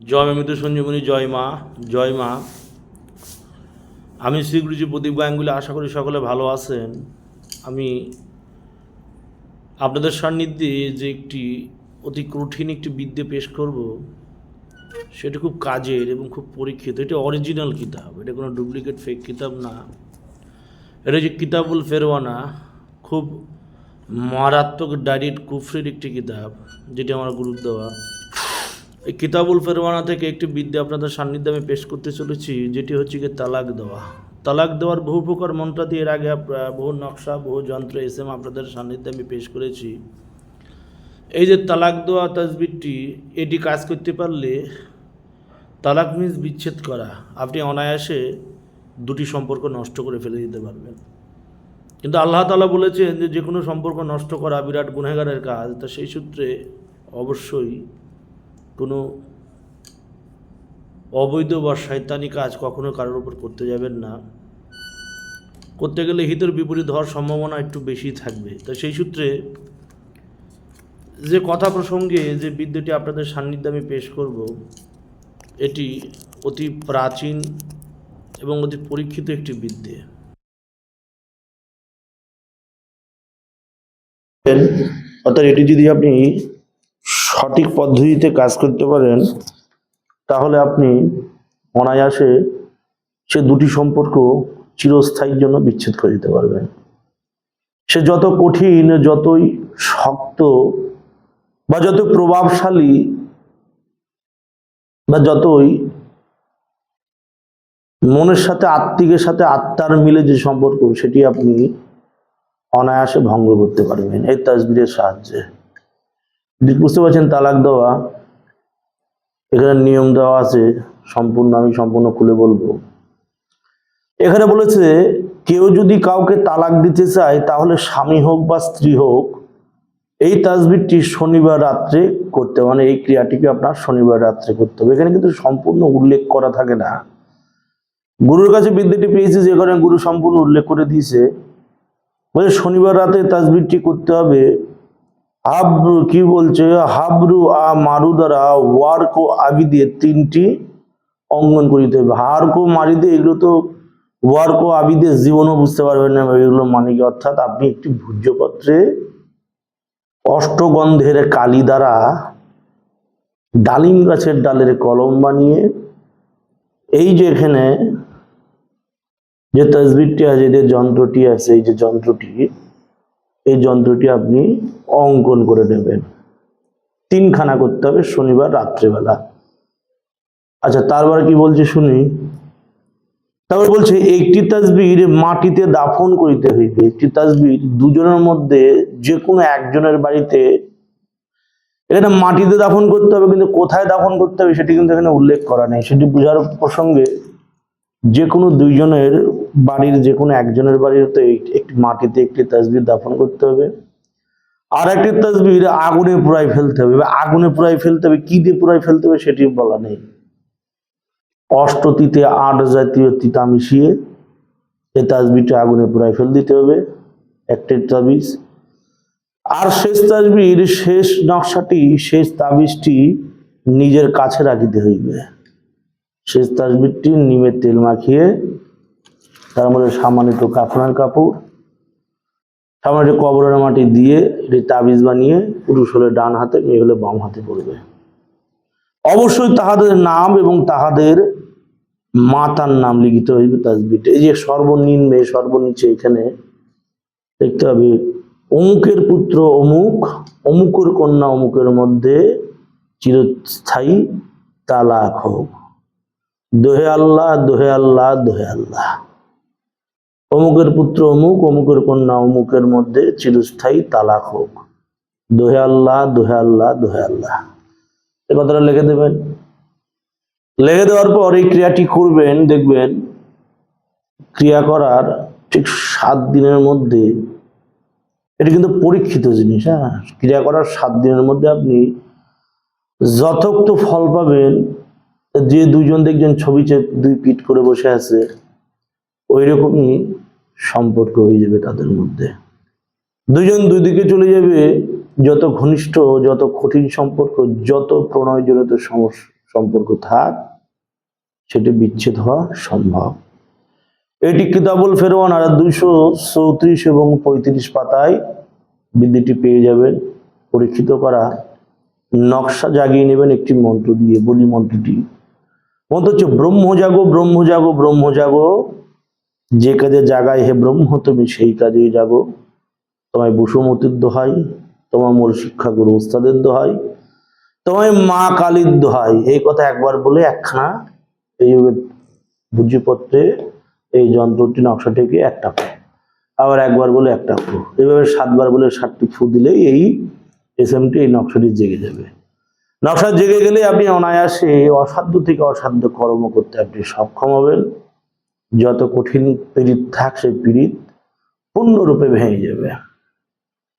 জয় মৃত সঞ্জীবনী, জয় মা জয় মা। আমি শ্রী গুরুজি প্রদীপ গাঙ্গুলি, আশা করি সকলে ভালো আছেন। আমি আপনাদের সান্নিধ্যে যে একটি অতি কঠিন একটি বিদ্যে পেশ করব, সেটা খুব কাজের এবং খুব পরীক্ষিত। এটা অরিজিনাল কিতাব, এটা কোনো ডুপ্লিকেট ফেক কিতাব না। এটা যে কিতাবুল ফেরওয়ানা, খুব মারাত্মক ডাইরেক্ট কুফরির একটি কিতাব, যেটি আমার গুরুর দেওয়া। কিতাবুল ফেরওয়ানা থেকে একটি বিদ্যা আপনাদের সান্নিধ্যে আমি পেশ করতে চলেছি, যেটি হচ্ছে গিয়ে তালাক দেওয়া। তালাক দেওয়ার বহু প্রকার মন্ত্র দিয়ে এর আগে বহু নকশা, বহু যন্ত্র এস এম আপনাদের সান্নিধ্যে আমি পেশ করেছি। এই যে তালাক দেওয়া তাজবিরটি, এটি কাজ করতে পারলে তালাক মিন্স বিচ্ছেদ করা। আপনি অনায়াসে দুটি সম্পর্ক নষ্ট করে ফেলে দিতে পারবেন। কিন্তু আল্লাহ তালা বলেছেন যে যে কোনো সম্পর্ক নষ্ট করা বিরাট গুণাগারের কাজ, তা সেই সূত্রে অবশ্যই কোনো অবৈধ বা শয়তানি কাজ কখনো কারোর উপর করতে যাবেন না। করতে গেলে হিতের বিপরীত হওয়ার সম্ভাবনা একটু বেশি থাকবে। তো সেই সূত্রে যে কথা প্রসঙ্গে যে বিদ্যুটি আপনাদের সান্নিধ্যে আমি পেশ করব, এটি অতি প্রাচীন এবং অতি পরীক্ষিত একটি বিদ্যে। অর্থাৎ এটি যদি আপনি সঠিক পদ্ধতিতে কাজ করতে পারেন, তাহলে আপনি অনায়াসে সে দুটি সম্পর্ক চিরস্থায়ীর জন্য বিচ্ছেদ করে দিতে পারবেন। সে যত কঠিন, যতই শক্ত বা যত প্রভাবশালী বা যতই মনের সাথে, আত্মিকের সাথে, আত্মার মিলে যে সম্পর্ক, সেটি আপনি অনায়াসে ভঙ্গ করতে পারবেন। এই তাজবিরের সাহায্যে। বুঝতে পারছেন তালাক দেওয়া, এখানে নিয়ম দেওয়া আছে, সম্পূর্ণ আমি সম্পূর্ণ খুলে বলব। এখানে বলেছে, কেউ যদি কাউকে তালাক দিতে চায়, তাহলে স্বামী হোক বা স্ত্রী হোক, এই তাজবিরটি শনিবার রাত্রে করতে। মানে এই ক্রিয়াটিকে আপনার শনিবার রাত্রে করতে হবে। এখানে কিন্তু সম্পূর্ণ উল্লেখ করা থাকে না। গুরুর কাছে বিদ্যাটি পেয়েছি যে কারণে গুরু সম্পূর্ণ উল্লেখ করে দিয়েছে। বলে শনিবার রাতে তাজবিরটি করতে হবে। হাবরু কি বলছে? হাবরু আ মারু দ্বারা ওয়ার্ক ও আবি দিয়ে তিনটি অঙ্গন করিতে হবে হার্ক মারি দিয়ে এগুলো তো ওয়ার্ক ও আবি দিয়ে জীবনও বুঝতে পারবেন না এগুলো মানে কি? অর্থাৎ আপনি একটি ভূজ্যপত্রে অষ্টগন্ধের কালি দ্বারা ডালিম গাছের ডালের কলম বানিয়ে এই যে এখানে যে তসবিরটি আছে, যে যন্ত্রটি আছে, এই যে যন্ত্রটি এই যন্ত্রটি আপনি অঙ্কন করে নেবেন। তিনখানা করতে হবে শনিবার রাত্রেবেলা। আচ্ছা তারপর কি বলছে শুনি? তারপর বলছে, একটি তাজবির মাটিতে দাফন করিতে হইবে। একটি তাজবির দুজনের মধ্যে যে কোনো একজনের বাড়িতে এখানে মাটিতে দাফন করতে হবে, কিন্তু কোথায় দাফন করতে হবে সেটি কিন্তু এখানে উল্লেখ করা নেই। সেটি বোঝার প্রসঙ্গে যে কোনো দুইজনের বাড়ির যে কোনো একজনের বাড়ির তো একটি মাটিতে একটি তাজবির দাফন করতে হবে। আর একটি তাজবির আগুনে পুরাই ফেলতে হবে। আগুনে পুরাই ফেলতে হবে, কি দিয়ে পুরাই ফেলতে হবে সেটি বলা নেই। অষ্টতিতে আট জাতীয় তিতা মিশিয়ে এই তাজবিরটা আগুনে পুরাই ফেল দিতে হবে, একটি তাবিজ। আর শেষ তাজবির শেষ নকশাটি, শেষ তাবিজটি নিজের কাছে রাখিতে হইবে। শেষ তাসবিরটি নিমের তেল মাখিয়ে, তার মধ্যে সামান্য কাফনের কাপড়, সামান্য একটু কবরের মাটি দিয়ে এটি তাবিজ বানিয়ে পুরুষ হলে ডান হাতে, মেয়ে হলে বাম হাতে পড়বে। অবশ্যই তাহাদের নাম এবং তাহাদের মাতার নাম লিখিত হইবে তাজবিরটা এই যে সর্বনিম্নে সর্বনিচে এখানে দেখতে হবে, অমুকের পুত্র অমুক, অমুকের কন্যা অমুকের মধ্যে চিরস্থায়ী তালাক হোক। দোহে আল্লাহ দোহে আল্লাহ দোহে আল্লাহ। অমুকের পুত্র অমুক, অমুকের কন্যা অমুকের মধ্যে চিরস্থায়ী তালাক হোক। দোহে আল্লাহ দোহে আল্লাহ দোহে আল্লাহ। এ কথাটা লিখে দেবেন। লিখে দেওয়ার পর এই ক্রিয়াটি করবেন, দেখবেন ক্রিয়া করার ঠিক সাত দিনের মধ্যে এটা কিন্তু পরীক্ষিত জিনিস হ্যাঁ? ক্রিয়া করার সাত দিনের মধ্যে আপনি যথোক্ত ফল পাবেন যে দুজন দেখছেন ছবি দুই পিট করে বসে আছে ওই রকমই সম্পর্ক হয়ে যাবে তাদের মধ্যে। দুজন দুই দিকে চলে যাবে, যত ঘনিষ্ঠ, যত কঠিন সম্পর্ক, যত প্রণয়জনিত সম্পর্ক থাক, সেটি বিচ্ছেদ হওয়া সম্ভব। এটি কিতাবুল ফেরওয়ান আর দুইশো চৌত্রিশ এবং পঁয়ত্রিশ পাতায় বিদ্যুটি পেয়ে যাবেন। পরীক্ষিত করা নকশা জাগিয়ে নেবেন একটি মন্ত্র দিয়ে, বলি মন্ত্রটি। মন্ত্র হচ্ছে ব্রহ্ম জাগো ব্রহ্ম জাগো ব্রহ্ম জাগো। যে কাজে জাগায় হে ব্রহ্ম, তুমি সেই কাজেই জাগো। তোমায় বসুমতির দোহাই তোমার মোর শিক্ষাগুরু উস্তাদের দোহাই, তোমায় মা কালীর দোহাই। এই কথা একবার বলে একখানা এই বুঝিপত্রে এই যন্ত্রটি নকশাটিকে একটা ফু। আবার একবার বলে একটা ফু। এভাবে সাতবার বলে সাতটি ফু দিলেই এই এসএমটি এই নকশাটি জেগে যাবে। নকশা জেগে গেলে আপনি অনায়াসে অসাধ্য থেকে অসাধ্য কর্ম করতে আপনি সক্ষম হবেন। যত কঠিন পীড়িত থাক সেই পীড়িত পূর্ণরূপে ভেঙে যাবে।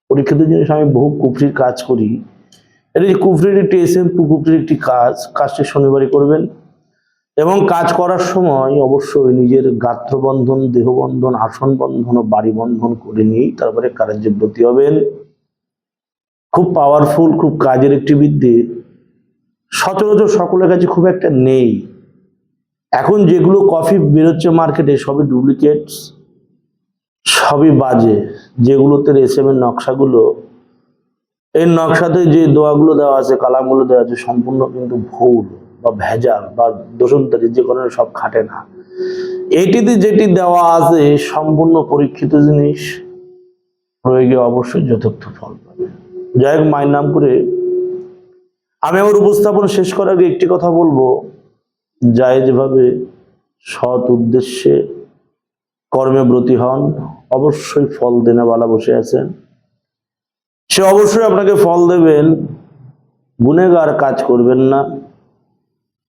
পরীক্ষিত জিনিস আমি বহু কুফরির কাজ করি। এটা যে কুফরির একটি এস এম কুফরির একটি কাজ, কাজটি শনিবারই করবেন। এবং কাজ করার সময় অবশ্যই নিজের গাত্রবন্ধন, দেহবন্ধন আসন বন্ধন ও বাড়ি বন্ধন করে নিয়েই তারপরে কার্যে ব্রতী হবেন। খুব পাওয়ারফুল খুব কাজের একটি বিদ্যে সচরাচর সকলের কাছে খুব একটা নেই। এখন যেগুলো কফি বেরোচ্ছে মার্কেটে সবই ডুপ্লিকেটস সবই বাজে। যেগুলোতে রেশমের নকশাগুলো, এই নকশাতে যে দোয়াগুলো দেওয়া আছে, কালামগুলো দেওয়া আছে, সম্পূর্ণ কিন্তু ভুল বা ভেজাল বা দোষণতারি যে কারণে সব খাটে না। এটিতে যেটি দেওয়া আছে, সম্পূর্ণ পরীক্ষিত জিনিস, প্রয়োগে অবশ্যই যথার্থ ফল পাবে। যাই হোক, মায়ের নাম করে আমি আমার উপস্থাপন শেষ করার আগে একটি কথা বলব। জায়েজভাবে সৎ উদ্দেশ্যে কর্মে ব্রতী হন, অবশ্যই ফল দেনেওয়ালা বসে আছেন। সে অবশ্যই আপনাকে ফল দেবেন। গুনেগার কাজ করবেন না।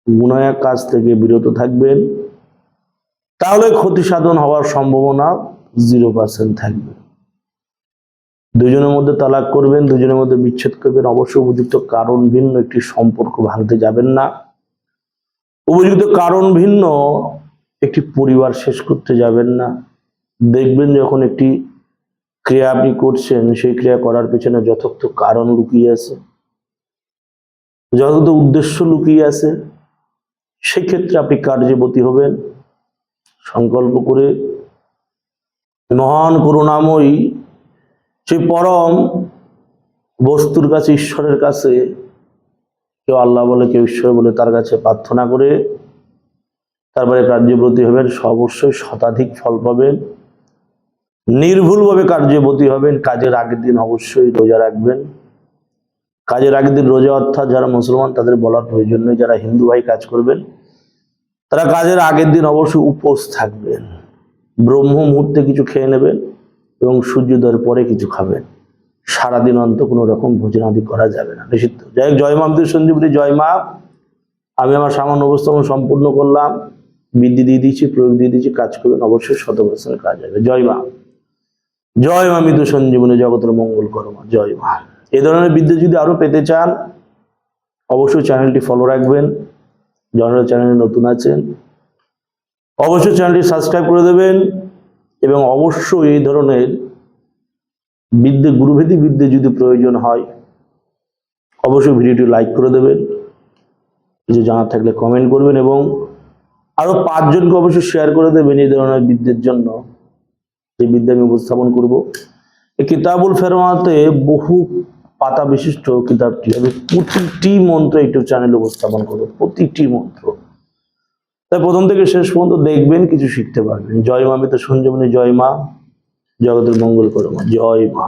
গুনায়া কাজ থেকে বিরত থাকবেন। তাহলে ক্ষতি সাধন হওয়ার সম্ভাবনা জিরো পার্সেন্ট থাকবে। দুজনের মধ্যে তালাক করবেন, দুজনের মধ্যে বিচ্ছেদ করবেন অবশ্যই উপযুক্ত কারণ ভিন্ন, একটি সম্পর্ক ভাঙতে যাবেন না। উপযুক্ত কারণ ভিন্ন, একটি পরিবার শেষ করতে যাবেন না। দেখবেন যখন একটি ক্রিয়া আপনি করছেন, সেই ক্রিয়া করার পেছনে যথার্থ কারণ লুকিয়ে আছে। যথার্থ উদ্দেশ্য লুকিয়ে আছে। সেক্ষেত্রে আপনি কার্যবতী হবেন। সংকল্প করে মহান করুণাময়ী সেই পরম বস্তুর কাছে, ঈশ্বরের কাছে কেউ আল্লাহ বলে, কেউ ঈশ্বর বলে তার কাছে প্রার্থনা করে তারপরে কার্যব্রতী হবেন অবশ্যই শতাধিক ফল পাবেন। নির্ভুলভাবে কার্যবতী হবেন, কাজের আগের দিন অবশ্যই রোজা রাখবেন। কাজের আগের দিন রোজা, অর্থাৎ যারা মুসলমান, তাদের বলার প্রয়োজন নেই, যারা হিন্দু ভাই কাজ করবেন, তারা কাজের আগের দিন অবশ্যই উপোস থাকবেন। ব্রহ্ম মুহূর্তে কিছু খেয়ে নেবেন। এবং সূর্যোদয়ের পরে কিছু খাবেন। সারাদিন অন্ত কোনো রকম ভোজনাদি করা যাবে না। নিষিদ্ধ। যাই হোক, জয় মামদের সঞ্জীবনী, জয় মা। আমি আমার সামান্য উপস্থাপন সম্পূর্ণ করলাম। বৃদ্ধি দিয়ে দিয়েছি, প্রয়োগ দিয়ে দিয়েছি, কাজ করবেন, অবশ্যই শত বছরের কাজ হবে। জয় মা। জয় মা মৃদু সঞ্জীবনী, জগতের মঙ্গল করমা জয় মা। এ ধরনের বিদ্যা যদি আরও পেতে চান, অবশ্যই চ্যানেলটি ফলো রাখবেন। যারা চ্যানেলে নতুন আছেন, অবশ্যই চ্যানেলটি সাবস্ক্রাইব করে দেবেন। এবং অবশ্যই এই ধরনের বিদ্যে, গুরুভেদী বিদ্যে যদি প্রয়োজন হয়, অবশ্যই ভিডিওটি লাইক করে দেবেন। কিছু জানার থাকলে কমেন্ট করবেন এবং আরও পাঁচজনকে অবশ্যই শেয়ার করে দেবেন এই ধরনের বিদ্যের জন্য। যে বিদ্যা আমি উপস্থাপন করব। এই কিতাবুল ফেরওয়াতে বহু পাতা বিশিষ্ট কিতাবটি আমি প্রতিটি মন্ত্র ইউটিউব চ্যানেলে উপস্থাপন করব। প্রতিটি মন্ত্র। তাই প্রথম থেকে শেষ পর্যন্ত দেখবেন কিছু শিখতে পারবেন। জয় মা, আমি তো সঞ্জীবনী জয় মা, জগতের মঙ্গল করো মা, জয় মা।